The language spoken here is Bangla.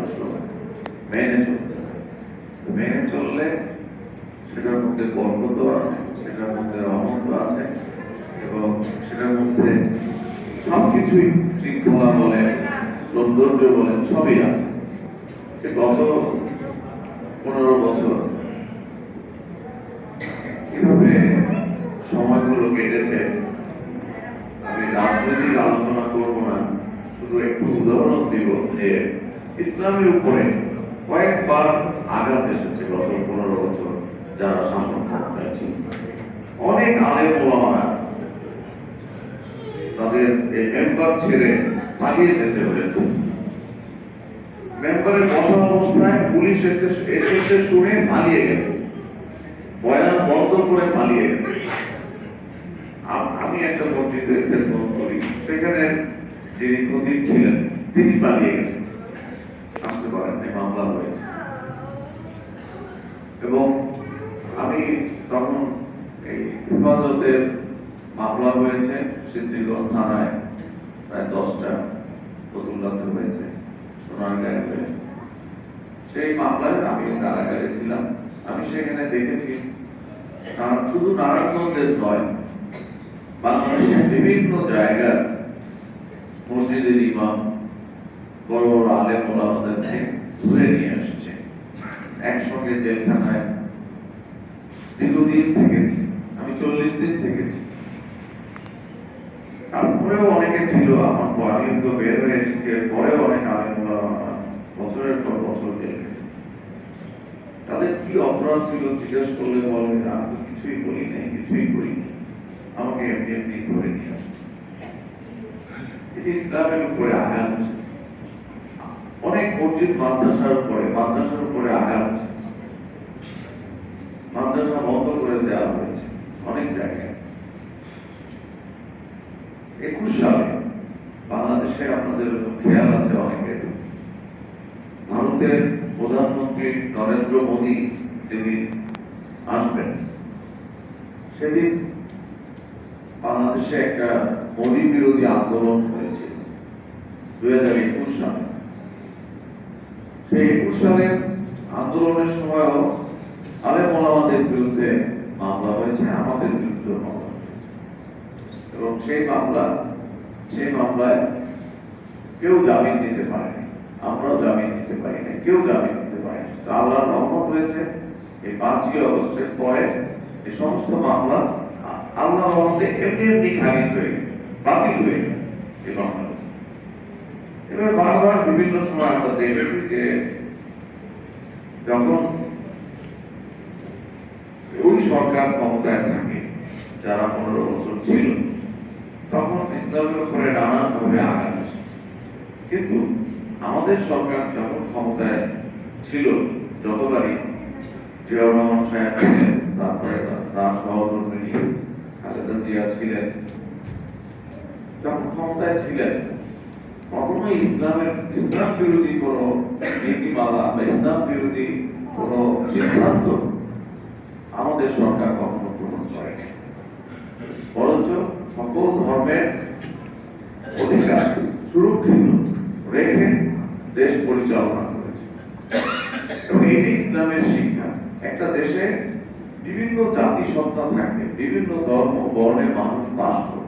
আদর্শ মেনে চলতে মেনে চললে সেটার মধ্যে বরকত আছে, সেটার মধ্যে রহমত আছে, এবং সেটার মধ্যে সবকিছুই শৃঙ্খলা বলেন সৌন্দর্য বলেন সবই আছে। সে গত পনেরো বছর কীভাবে সময়গুলো কেটেছে, আমি রাজনৈতিক আলোচনা করব না, শুধু একটু উদাহরণ দিব যে ইসলামের উপরে কয়েকবার আঘাত এসেছে গত পনেরো বছর যারা শাসন ক্ষমতায় অনেক আলেম ওলামারা তাদের এই মেম্বার ছেড়ে পালিয়ে যেতে হয়েছে। মেম্বারের বসা অবস্থায় পুলিশ এসে এসেছে শুনে পালিয়ে গেছে। বয়ান বন্ধ করে পালিয়ে গেছে। আমি একটা খেদমত করি। সেখানে যিনি প্রদীপ ছিলেন, তিনি পালিয়ে গেছেন আসতে পারেন এই মামলা হয়েছে এবং আমি তখন এই হেফাজতের মামলা হয়েছে সিদ্ধিগঞ্জ থানায়। প্রায় দশটা ফতুল্লাতে হয়েছে সেই মামলায় আমি কারাগারে ছিলাম। আমি সেখানে দেখেছি শুধু নারায়ণগঞ্জের নয়, বাংলাদেশের বিভিন্ন জায়গার মসজিদের ইমাম বড় বড় আলেম ওলামাদেরকে ধরে নিয়ে আসছে। একসঙ্গে জেলখানায় দীর্ঘদিন থেকেছি। চল্লিশ দিন থেকেছি। তারপরেও অনেকে ছিল, আমার পর আমি তো বের হয়ে এসেছি। পরেও অনেক আলেম ওলামা বছরের পর বছর জেল তাদের কি অপরাধ ছিল জিজ্ঞেস করলে বলে আমি তো কিছুই বলি নাই, কিছুই করিনি আমাকে এমনি এমনি ধরে নিয়ে আসছে ইসলামের উপরে আঘাত এসেছে। অনেক মসজিদ মাদ্রাসার উপরে মাদ্রাসার উপরে আঘাত এসেছে। মাদ্রাসা বন্ধ করে দেওয়া হয়েছে। অনেক জায়গায়। একুশ সালে বাংলাদেশে আপনাদের খেয়াল আছে অনেকের। ভারতের প্রধানমন্ত্রী নরেন্দ্র মোদী যেদিন আসবেন। সেদিন বাংলাদেশে একটা মোদী বিরোধী আন্দোলন হয়েছে দুই হাজার একুশ সালে। সেই একুশ সালের আন্দোলনের সময়ও আলেম ওলামাদের বিরুদ্ধে মামলা হয়েছে আমাদের বিরুদ্ধে মামলা এবং সেই মামলা সেই মামলায় কেউ জামিন নিতে পারেনি। আমরাও জামিন নিতে পারিনি। কেউ জামিন নিতে পারেনি। তো আল্লাহর রহমত হয়েছে এই পাঁচই অগস্টের পরে এই সমস্ত মামলা আ- আল্লাহর রহমতে এমনি এমনি খারিজ হয়ে গেছে, বাতিল হয়ে গেছে এই মামলা এবার বারবার বিভিন্ন সময় আমরা দেখেছি যে যখন ওই সরকার ক্ষমতায় থাকে, যারা পনেরো বছর ছিল, তখন ইসলামের উপরে ভাবে আঘাত কিন্তু আমাদের সরকার যখন ক্ষমতায় ছিল, যতবারই জিয়াউর রহমান সাহেব ছিলেন, তারপরে তার- সহধর্মিনী খালেদা জিয়া ছিলেন, যখন ক্ষমতায় ছিলেন কখনো ইসলামের, ইসলাম বিরোধী কোনো নীতিমালা বা ইসলাম বিরোধী কোনো সিদ্ধান্ত আমাদের সরকার কখনো গ্রহণ করেনি বরঞ্চ সকল ধর্মের অধিকার সুরক্ষিত রেখে দেশ পরিচালনা করেছে। এটি ইসলামের শিক্ষা। একটা দেশে বিভিন্ন জাতি সত্তা থাকে বিভিন্ন ধর্ম বর্ণের মানুষ বাস করে।